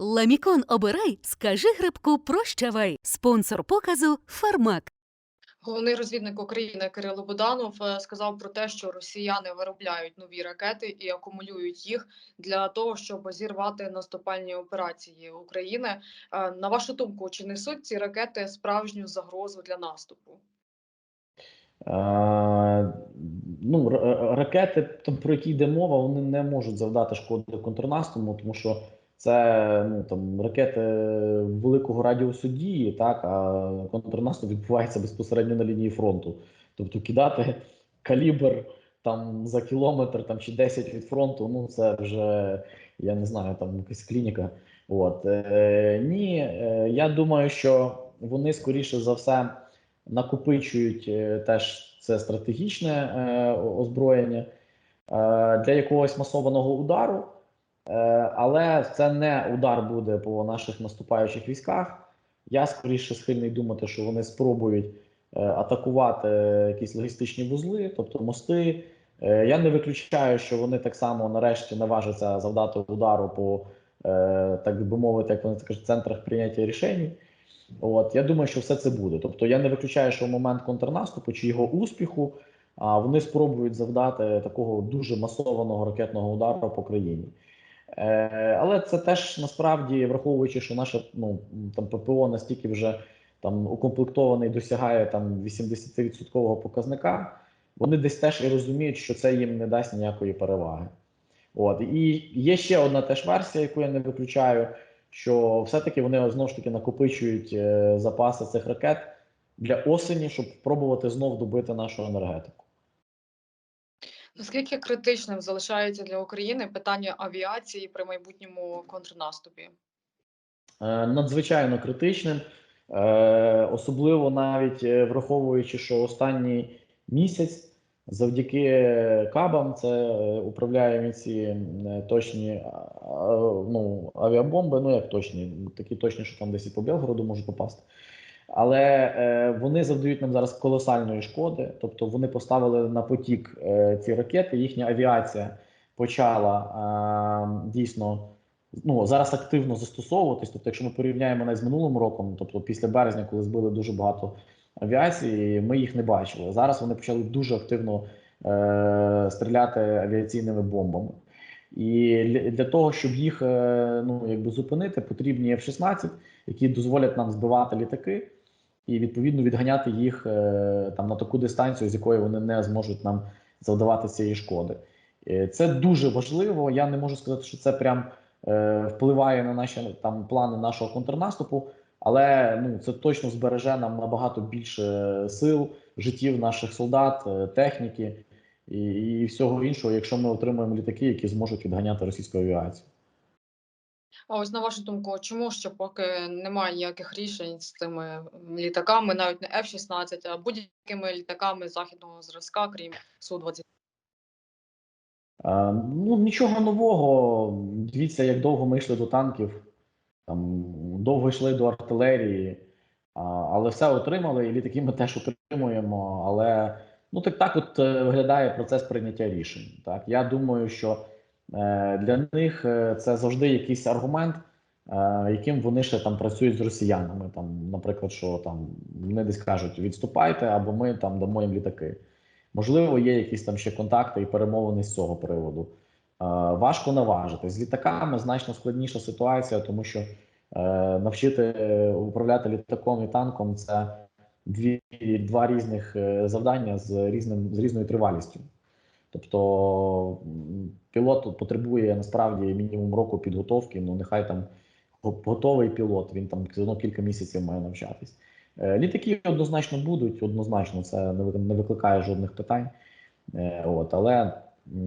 Ламікон обирай, скажи грибку прощавай. Спонсор показу Фармак. Головний розвідник України Кирило Буданов е, сказав про те, що росіяни виробляють нові ракети і акумулюють їх для того, щоб зірвати наступальні операції України. Е, На вашу думку, чи несуть ці ракети справжню загрозу для наступу? Е, ну, р- р- ракети, там, про які йде мова, вони не можуть завдати шкоди контрнаступу, тому що це ну, там, ракети великого радіусу дії, так, а контрнаступ відбувається безпосередньо на лінії фронту. Тобто кидати калібр там, за кілометр там, чи 10 від фронту, ну це вже, я не знаю, там якась клініка. От. Е, ні, е, я думаю, що вони скоріше за все накопичують е, теж це стратегічне е, озброєння е, для якогось масованого удару, але це не удар буде по наших наступаючих військах. Я скоріше схильний думати, що вони спробують е, атакувати якісь логістичні вузли, тобто мости. Е, я не виключаю, що вони так само нарешті наважаться завдати удару по, е, так би мовити, як вони кажуть, центрах прийняття рішень. От я думаю, що все це буде. Тобто я не виключаю, що в момент контрнаступу чи його успіху а, вони спробують завдати такого дуже масованого ракетного удару по країні. Е, але це теж насправді враховуючи, що наше ну там ППО настільки вже там укомплектований, досягає там 80% показника. Вони десь теж і розуміють, що це їм не дасть ніякої переваги. От і є ще одна теж версія, яку я не виключаю що все-таки вони знову ж таки накопичують е, запаси цих ракет для осені, щоб пробувати знов добити нашу енергетику. Наскільки критичним залишається для України питання авіації при майбутньому контрнаступі? Е, Надзвичайно критичним, е, особливо навіть е, враховуючи, що останній місяць завдяки кабам, це управляємо ці точні ну, авіабомби, ну як точні, такі точні, що там десь і по Белгороду можуть попасти. Але е, вони завдають нам зараз колосальної шкоди. Тобто вони поставили на потік е, ці ракети. Їхня авіація почала е, дійсно ну зараз активно застосовуватись. Тобто, якщо ми порівняємо навіть з минулим роком, тобто після березня, коли збили дуже багато авіації, ми їх не бачили. Зараз вони почали дуже активно е, стріляти авіаційними бомбами. І для, для того, щоб їх е, ну якби зупинити, потрібні F-16, які дозволять нам збивати літаки і відповідно відганяти їх е, там на таку дистанцію, з якої вони не зможуть нам завдавати цієї шкоди. Е, Це дуже важливо. Я не можу сказати, що це прям е, впливає на наші там плани нашого контрнаступу, але ну це точно збереже нам набагато більше сил, життів наших солдат, техніки і, і всього іншого, якщо ми отримаємо літаки, які зможуть відганяти російську авіацію. А ось на вашу думку, чому ще поки немає ніяких рішень з цими літаками, навіть не F-16, а будь-якими літаками західного зразка, крім Су-20? Е, Ну, нічого нового. Дивіться, як довго ми йшли до танків, там довго йшли до артилерії, але все отримали, і літаки ми теж отримуємо. Але ну так так от е, виглядає процес прийняття рішень. Так я думаю, що для них е, це завжди якийсь аргумент, е, яким вони ще там працюють з росіянами. Там, наприклад, що там вони десь кажуть відступайте, або ми там дамо їм літаки. Можливо, є якісь там ще контакти і перемовини з цього приводу. Е, важко наважити. З літаками значно складніша ситуація, тому що е, навчити е, управляти літаком і танком це дві, два різних е, завдання з різним з різною тривалістю. Тобто пілот потребує насправді мінімум року підготовки. Ну нехай там готовий пілот, він там все одно кілька місяців має навчатись. Е, Літаки однозначно будуть, однозначно, це не ви- не викликає жодних питань. Е, От, але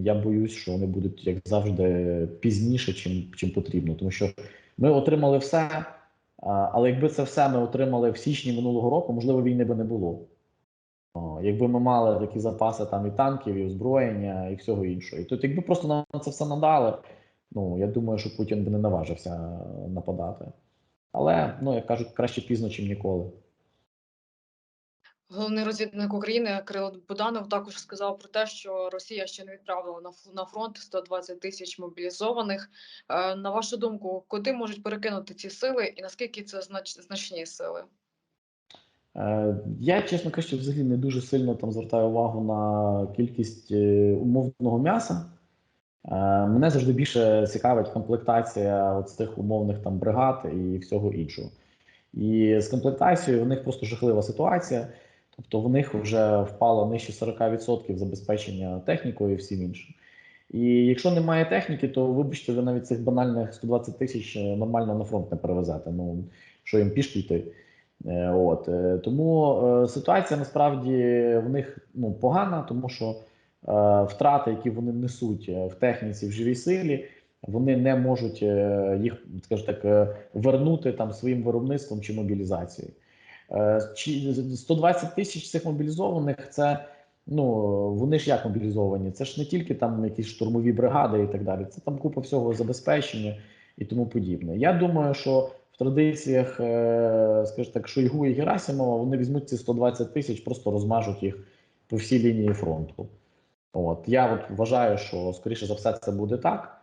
я боюсь, що вони будуть, як завжди, пізніше, чим, чим потрібно. Тому що ми отримали все, але якби це все ми отримали в січні минулого року, можливо, війни би не було. Якби ми мали такі запаси там і танків, і озброєння, і всього іншого. І тут, якби просто нам це все надали, ну я думаю, що Путін би не наважився нападати. Але, ну як кажуть, краще пізно, чим ніколи. Головний розвідник України Кирило Буданов також сказав про те, що Росія ще не відправила на фронт 120 тисяч мобілізованих. Е, На вашу думку, куди можуть перекинути ці сили, і наскільки це значні сили? Е, Я, чесно кажучи, взагалі не дуже сильно там звертаю увагу на кількість е, умовного м'яса. Е, Мене завжди більше цікавить комплектація от з тих умовних там бригад і всього іншого. І з комплектацією в них просто жахлива ситуація. Тобто в них вже впало нижче 40% забезпечення технікою і всім іншим. І якщо немає техніки, то вибачте, ви навіть цих банальних 120 тисяч нормально на фронт не перевезете. Ну що їм пішки йти? Е, От е, тому е, ситуація насправді в них ну погана, тому що втрати, які вони несуть в техніці, в живій силі, вони не можуть їх, скажімо так, вернути там своїм виробництвом чи мобілізацією. Е, Чи 120 тисяч цих мобілізованих це. Ну вони ж як мобілізовані? Це ж не тільки там якісь штурмові бригади і так далі. Це там купа всього забезпечення і тому подібне. Я думаю, що традиціях, е, скажімо так, Шойгу і Герасимова вони візьмуть ці 120 тисяч, просто розмажуть їх по всій лінії фронту. От я от вважаю, що скоріше за все це буде так.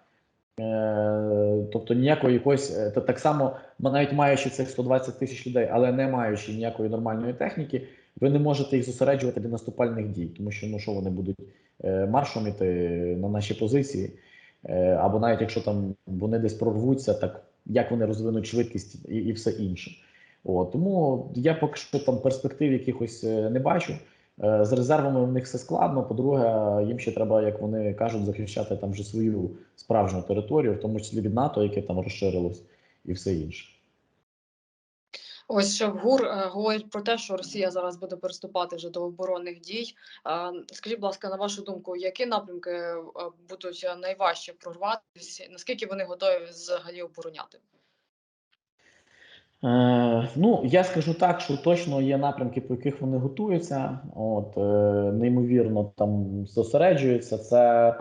Е, тобто ніякої якоїсь, е, та так само, навіть маючи цих 120 тисяч людей, але не маючи ніякої нормальної техніки, ви не можете їх зосереджувати для наступальних дій, тому що ну що вони будуть е, маршом іти на наші позиції, е, або навіть якщо там вони десь прорвуться, так як вони розвинуть швидкість і, і все інше. От, тому я поки що там перспектив якихось е, не бачу. Е, З резервами в них все складно. По-друге, їм ще треба, як вони кажуть, захищати там вже свою справжню територію, в тому числі від НАТО, яке там розширилось, і все інше. Ось ще в ГУР е, говорять про те, що Росія зараз буде приступати вже до оборонних дій. Скажіть, будь ласка, на вашу думку, які напрямки е, будуть найважче прорватися? Наскільки вони готові взагалі обороняти? Е, ну, я скажу так, що точно є напрямки, по яких вони готуються. От, е, неймовірно там зосереджуються. Це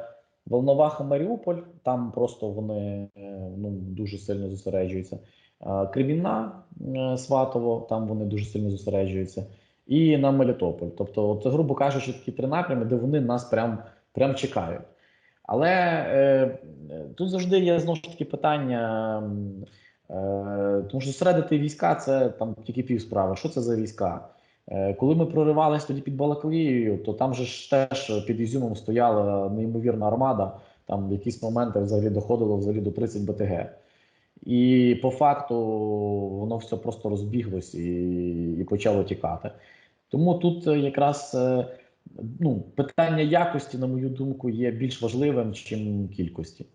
Волноваха Маріуполь, там просто вони е, ну, дуже сильно зосереджуються. Е, Кремінна е, Сватово, там вони дуже сильно зосереджуються. І на Мелітополь. Тобто, це, грубо кажучи, такі три напрями, де вони нас прям, прям чекають. Але е, тут завжди є знову ж таки питання. Е, Тому що зосередити війська це там тільки пів справи. Що це за війська? Е, Коли ми проривались тоді під Балаклією, то там же ж теж під Ізюмом стояла неймовірна армада. Там в якісь моменти взагалі доходило взагалі до 30 БТГ. І по факту воно все просто розбіглось і, і почало тікати. Тому тут е, якраз е, ну, питання якості, на мою думку, є більш важливим, чим кількості.